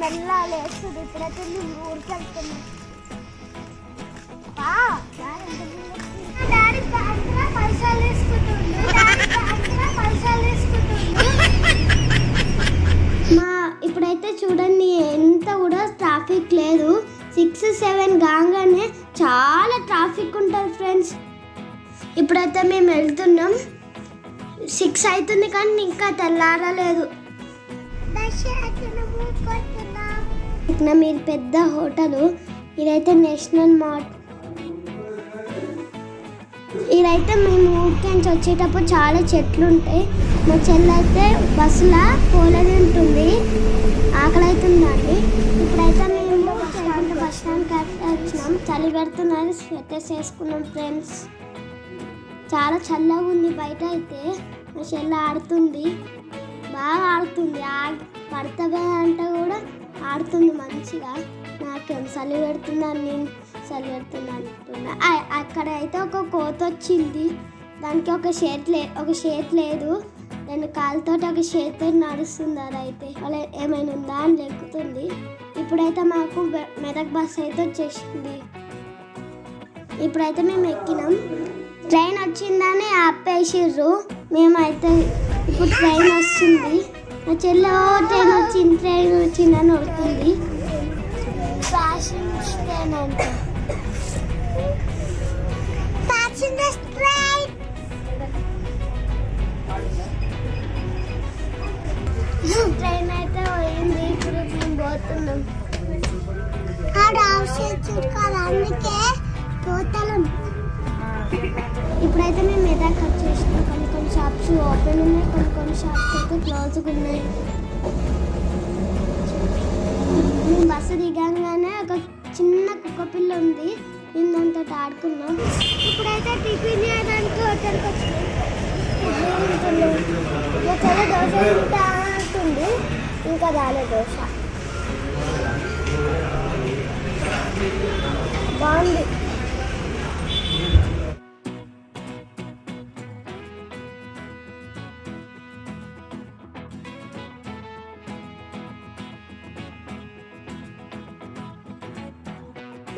మెల్ల లేస్తుంది ఇప్పుడైతే మేము ఊరికి వెళ్తున్నాం. డాడీ బ్యాంకులో పైసలు డాడీ బ్యాంకులో పైసలు మా ఇప్పుడైతే చూడండి ఎంత కూడా ట్రాఫిక్ లేదు. సిక్స్ సెవెన్ కాగానే చాలా ట్రాఫిక్ ఉంటుంది ఫ్రెండ్స్. ఇప్పుడైతే మేము వెళ్తున్నాం. సిక్స్ అవుతుంది కానీ ఇంకా తెల్లారలేదు. ఇక్కడ మీరు పెద్ద హోటల్ ఇదైతే నేషనల్ మార్ట్ ఇదైతే మేము ఊరికెంచి వచ్చేటప్పుడు చాలా చెట్లు ఉంటాయి. మా చెల్లి అయితే బస్సులో పోలేదు ఉంటుంది ఆకలి అవుతుందండి ఇప్పుడైతే మేము బస్ స్టాండ్కి వచ్చినాం. చలి పెడుతున్నది స్వెటర్స్ వేసుకున్నాం ఫ్రెండ్స్. చాలా చల్లగా ఉంది బయట అయితే. మా చెల్లి ఆడుతుంది. బాగా ఆడుతుంది. ఆడి పడతవే అంటే కూడా ఆడుతుంది మంచిగా. నాకేం చలి పెడుతున్నాను నేను. చలి పెడుతున్నాను అంటున్నా. అక్కడ అయితే ఒక కోత వచ్చింది. దానికి ఒక షేట్ లే ఒక షేట్ లేదు. రెండు కాలుతో ఒక చేతితో నడుస్తుంది అది అయితే అలా ఏమైనా ఉందా అని లెక్కుతుంది. ఇప్పుడైతే మాకు మెదక్ బస్ అయితే వచ్చేసింది. ఇప్పుడైతే మేము ఎక్కినాం. ట్రైన్ వచ్చిందని ఆపేసిర్రు. మేమైతే ఇప్పుడు ట్రైన్ వస్తుంది. మా చెల్లె "ఓ, ట్రైన్ వచ్చింది ట్రైన్ వచ్చిందని వస్తుంది ట్రైన్ అంటే. ట్రైన్ అయితే పోయింది ఇప్పుడు మేము పోతున్నాం. కాదు అందుకే పోతలం. ఇప్పుడైతే మేము మెదక్ వచ్చేసినాం. ఓపెన్ ఉన్నాయి కొన్ని కొన్ని షాప్స్ అయితే క్లోజ్గా ఉన్నాయి. మేము బస్సు దిగంగానే ఒక చిన్న కుక్క పిల్ల ఉంది. మేము దాంతో ఆడుకున్నాం. ఇప్పుడైతే టిఫిన్ చేయడానికి హోటల్కి వచ్చినాం. ఇడ్లీ దోశ తింటా అంటుంది. ఇంకా రాలే దోశ. బాగుంది.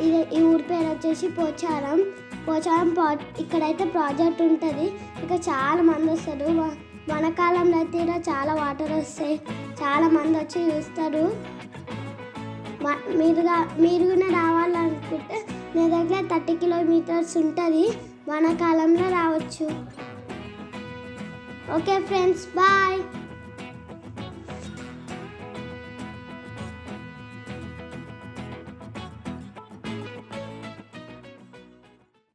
ఈ ఊరి పేరు వచ్చేసి పోచారం. పోచారం పా ఇక్కడైతే ప్రాజెక్ట్ ఉంటుంది. ఇక్కడ చాలా మంది వస్తారు. వ- వనకాలంలో అయితే ఇలా చాలా వాటర్ వస్తాయి. చాలా మంది వచ్చి చూస్తారు. మ- మీరుగా మీరు కూడా రావాలనుకుంటే మీ దగ్గర థర్టీ కిలోమీటర్స్ ఉంటుంది. వనకాలంలో రావచ్చు. Okay friends bye.